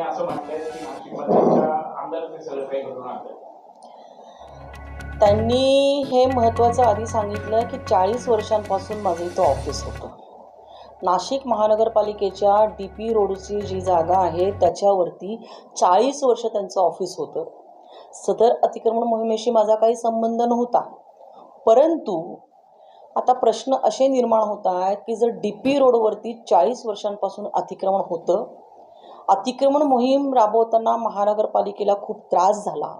त्यांनी असं म्हटलंय की नाशिकमधल्या आमदार सगळं काही घडून आणलं त्यांनी हे महत्त्वाचं आधी सांगितलं की चाळीस वर्षांपासून माझं इथं ऑफिस होतं. नाशिक महानगरपालिकेच्या डी पी रोडची जी जागा आहे त्याच्यावरती चाळीस वर्ष त्यांचं ऑफिस होतं. सदर अतिक्रमण मोहिमेशी माझा काही संबंध नव्हता. परंतु आता प्रश्न असे निर्माण होत आहेत की जर डी पी रोडवरती चाळीस वर्षांपासून अतिक्रमण होतं अतिक्रमण मोहीम राबवताना महानगरपालिकेला खूप त्रास झाला.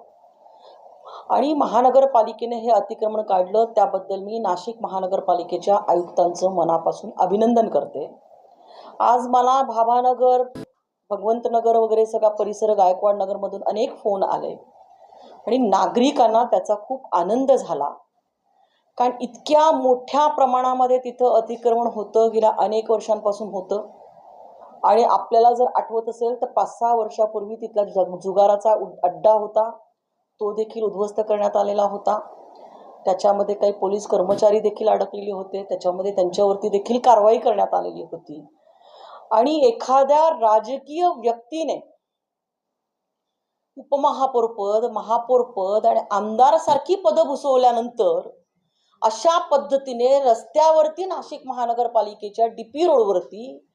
आणि महानगरपालिकेने हे अतिक्रमण काढलं त्याबद्दल मी नाशिक महानगरपालिकेच्या आयुक्तांचं मनापासून अभिनंदन करते. आज मला भाभानगर भगवंतनगर वगैरे सगळा परिसर गायकवाड नगरमधून अनेक फोन आले. आणि नागरिकांना त्याचा खूप आनंद झाला. कारण इतक्या मोठ्या प्रमाणामध्ये तिथं अतिक्रमण होतं गेल्या अनेक वर्षांपासून होतं. आणि आपल्याला जर आठवत असेल तर पाच सहा वर्षापूर्वी तिथला जग जुगाराचा अड्डा होता. तो देखील उद्ध्वस्त करण्यात आलेला होता. त्याच्यामध्ये काही पोलीस कर्मचारी देखील अडकलेले होते. त्याच्यामध्ये त्यांच्यावरती देखील कारवाई करण्यात आलेली होती. आणि एखाद्या राजकीय व्यक्तीने उपमहापौरपद महापौरपद आणि आमदारसारखी पदं भुसवल्यानंतर अशा पद्धतीने रस्त्यावरती नाशिक महानगरपालिकेच्या डी पी रोडवरती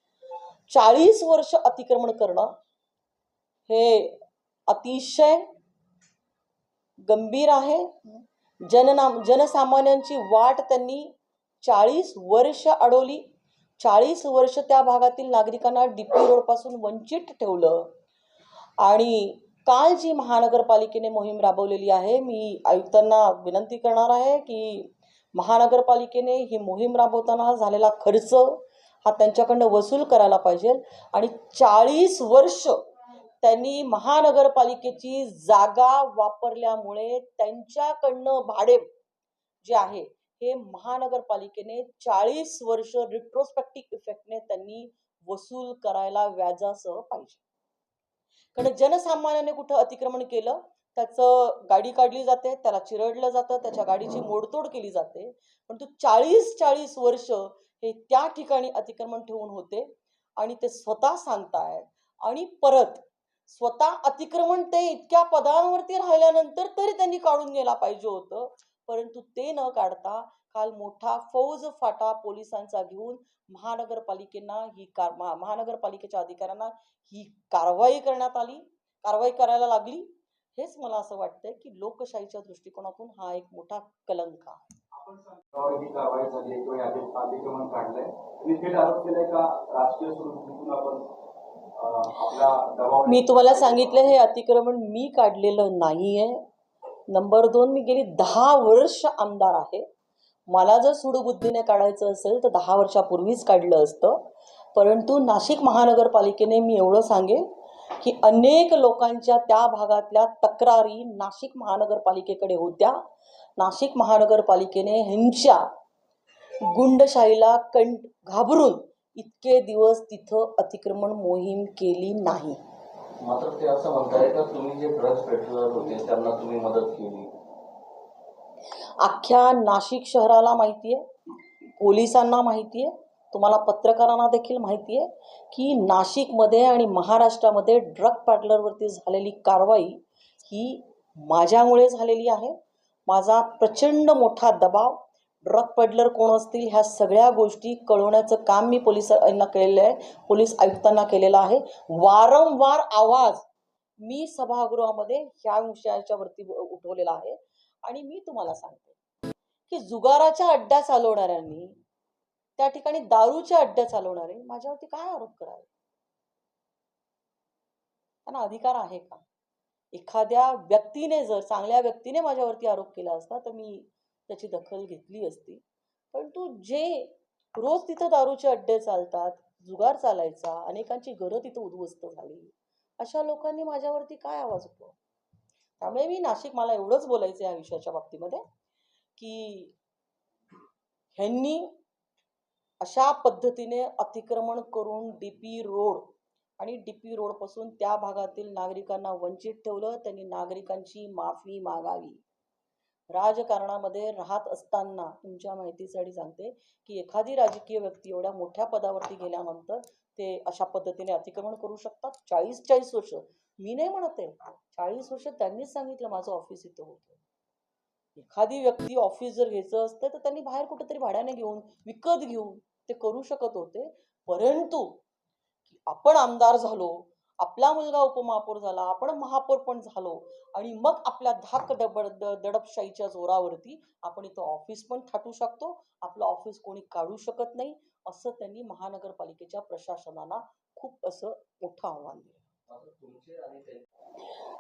चाळीस वर्ष अतिक्रमण करणं हे अतिशय गंभीर आहे. जननाम जनसामान्यांची वाट त्यांनी चाळीस वर्ष अडवली. चाळीस वर्ष त्या भागातील नागरिकांना डीपी रोडपासून वंचित ठेवलं. आणि काल जी महानगरपालिकेने मोहीम राबवलेली आहे मी आयुक्तांना विनंती करणार आहे की महानगरपालिकेने ही मोहीम राबवताना झालेला खर्च हा त्यांच्याकडनं वसूल करायला पाहिजे. आणि चाळीस वर्ष त्यांनी महानगरपालिकेची जागा वापरल्यामुळे त्यांच्याकडनं भाडे जे आहे हे महानगरपालिकेने चाळीस वर्ष रिट्रोस्पेक्टिव्ह इफेक्टने त्यांनी वसूल करायला व्याजासह पाहिजे. कारण जनसामान्याने कुठं अतिक्रमण केलं त्याचं गाडी काढली जाते त्याला चिरडलं जातं त्याच्या गाडीची मोडतोड केली जाते. परंतु चाळीस चाळीस वर्ष हे त्या ठिकाणी अतिक्रमण ठेवून होते आणि ते स्वतः सांगतायत. आणि परत स्वतः अतिक्रमण ते इतक्या पदांवरती राहिल्यानंतर तरी त्यांनी काढून गेला पाहिजे होतं. परंतु ते न काढता काल मोठा फौज फाटा पोलिसांचा घेऊन महानगरपालिकेना ही कार महा- महानगरपालिकेच्या अधिकाऱ्यांना ही कारवाई करण्यात आली कारवाई करायला लागली. हेच मला असं वाटतंय की लोकशाहीच्या दृष्टिकोनातून हा एक मोठा कलंक आहे. कारवाई झाली आहे किंवा यादीत अतिक्रमण काढलंय. थेट आरोप केलाय का? राजकीय स्वरूपातून आपण मी तुम्हाला सांगितलं हे अतिक्रमण मी काढलेलं नाही आहे नंबर दोन मी गेली दहा वर्ष आमदार आहे. मला जर सुडबुद्धीने काढायचं असेल तर दहा वर्षापूर्वीच काढलं असतं. परंतु नाशिक महानगरपालिकेने मी एवढं सांगेन की अनेक लोकांच्या त्या भागातल्या तक्रारी नाशिक महानगरपालिकेकडे होत्या. नाशिक महानगरपालिकेने ह्यांच्या गुंडशाहीला कं घाबरून इतके दिवस तिथं अतिक्रमण मोहीम केली नाही. मात्र ते असं म्हणताय का तुम्ही जे ड्रग्ज पेट्रोलर होते त्यांना तुम्ही मदत केली? अख्ख्या नाशिक शहराला माहिती आहे पोलिसांना माहिती आहे तुम्हाला पत्रकारांना देखील माहिती आहे की नाशिकमध्ये आणि महाराष्ट्रामध्ये ड्रग पॅडलरवरती झालेली कारवाई ही माझ्यामुळे झालेली आहे. माझा प्रचंड मोठा दबाव ड्रग पेडलर कोण असतील ह्या सगळ्या गोष्टी कळवण्याचं काम मी पोलिसांना केलेलं आहे पोलीस आयुक्तांना केलेलं आहे. वारंवार आवाज मी सभागृहामध्ये ह्या विषयाच्या वरती उठवलेला आहे. आणि मी तुम्हाला सांगते की जुगाराच्या अड्ड्या चालवणाऱ्यांनी त्या ठिकाणी दारूच्या अड्ड्या चालवणारे माझ्यावरती काय आरोप करावे? त्यांना अधिकार आहे का? एखाद्या व्यक्तीने जर चांगल्या व्यक्तीने माझ्यावरती आरोप केला असता तर मी त्याची दखल घेतली असती. परंतु जे रोज तिथं दारूचे अड्डे चालतात जुगार चालायचा अनेकांची घरं तिथं उद्ध्वस्त झाली अशा लोकांनी माझ्यावरती काय आवाज उठवा? त्यामुळे मी नाशिक मला एवढंच बोलायचं या विषयाच्या बाबतीमध्ये की ह्यांनी अशा पद्धतीने अतिक्रमण करून डी पी रोड आणि डी पी रोडपासून त्या भागातील नागरिकांना वंचित ठेवलं त्यांनी नागरिकांची माफी मागावी. राजकारणामध्ये राहत असताना तुमच्या माहितीसाठी सांगते की एखादी राजकीय व्यक्ती एवढ्या मोठ्या पदावरती गेल्यानंतर ते अशा पद्धतीने अतिक्रमण करू शकतात. चाळीस चाळीस वर्ष मी नाही म्हणत आहे. चाळीस वर्ष त्यांनीच सांगितलं माझं ऑफिस इथं होतं. एखादी व्यक्ती ऑफिस जर घ्यायचं असतं तर त्यांनी बाहेर कुठेतरी भाड्याने घेऊन विकत घेऊन ते करू शकत होते. परंतु आपण आमदार झालो आपला मुलगा उपमहापौर झाला आपण महापौर पण झालो आणि मग आपल्या धाक दबड द- दडपशाहीच्या जोरावरती आपण इथं ऑफिस पण थाटू शकतो आपलं ऑफिस कोणी काढू शकत नाही असं त्यांनी महानगरपालिकेच्या प्रशासनाला खूप असं मोठं आव्हान दिलं.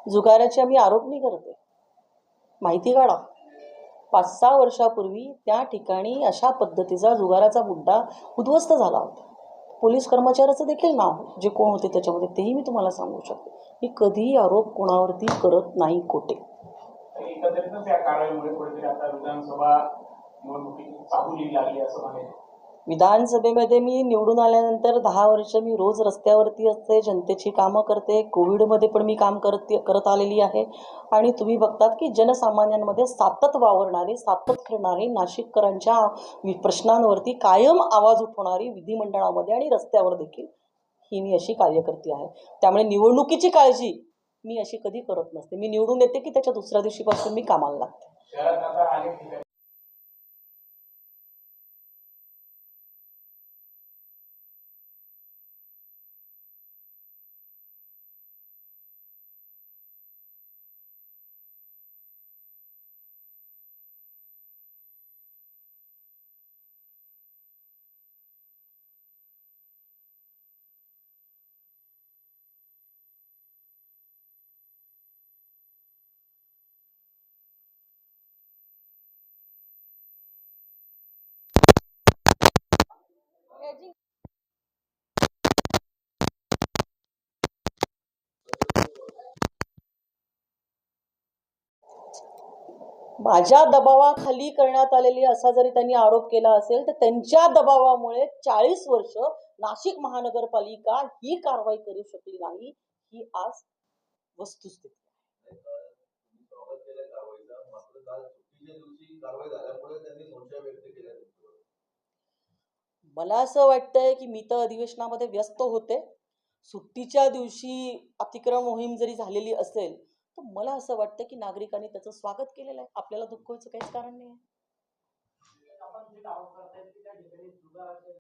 जुगाराचे आम्ही आरोप नाही करते माहिती काढा. पाच सहा वर्षापूर्वी त्या ठिकाणी अशा पद्धतीचा जुगाराचा बुड्डा उद्ध्वस्त झाला होता. पोलीस कर्मचाऱ्याचं देखील नाव जे कोण होते त्याच्यामध्ये तेही मी तुम्हाला सांगू शकते. मी कधीही आरोप कोणावरती करत नाही कोटे एकंदरीतच या कारवाईमुळे कुठेतरी आता विधानसभा निवडणुकीत चाहुली लागली असं म्हणे विधानसभेमध्ये मी निवडून आल्यानंतर दहा वर्ष मी रोज रस्त्यावरती असते जनतेची कामं करते कोविडमध्ये पण मी काम करत करत आलेली आहे. आणि तुम्ही बघतात की जनसामान्यांमध्ये सातत वावरणारी सातत फिरणारी नाशिककरांच्या वि- प्रश्नांवरती कायम आवाज उठवणारी विधिमंडळामध्ये आणि रस्त्यावर देखील ही मी अशी कार्यकर्ती आहे. त्यामुळे निवडणुकीची काळजी मी अशी कधी करत नसते. मी निवडून येते की त्याच्या दुसऱ्या दिवशीपासून मी कामाला लागते. माझ्या दबावाखाली करण्यात आलेली असा जरी त्यांनी आरोप केला असेल तर त्यांच्या दबावामुळे चाळीस वर्ष नाशिक महानगरपालिका ही कारवाई करू शकली नाही ही आज वस्तुस्थिती मला असं वाटतंय की मी तर अधिवेशनामध्ये व्यस्त होते. सुट्टीच्या दिवशी अतिक्रमण मोहीम जरी झालेली असेल तर मला असं वाटतं की नागरिकांनी त्याचं स्वागत केलेलं आहे. आपल्याला दुःख व्हायचं काहीच कारण नाही आहे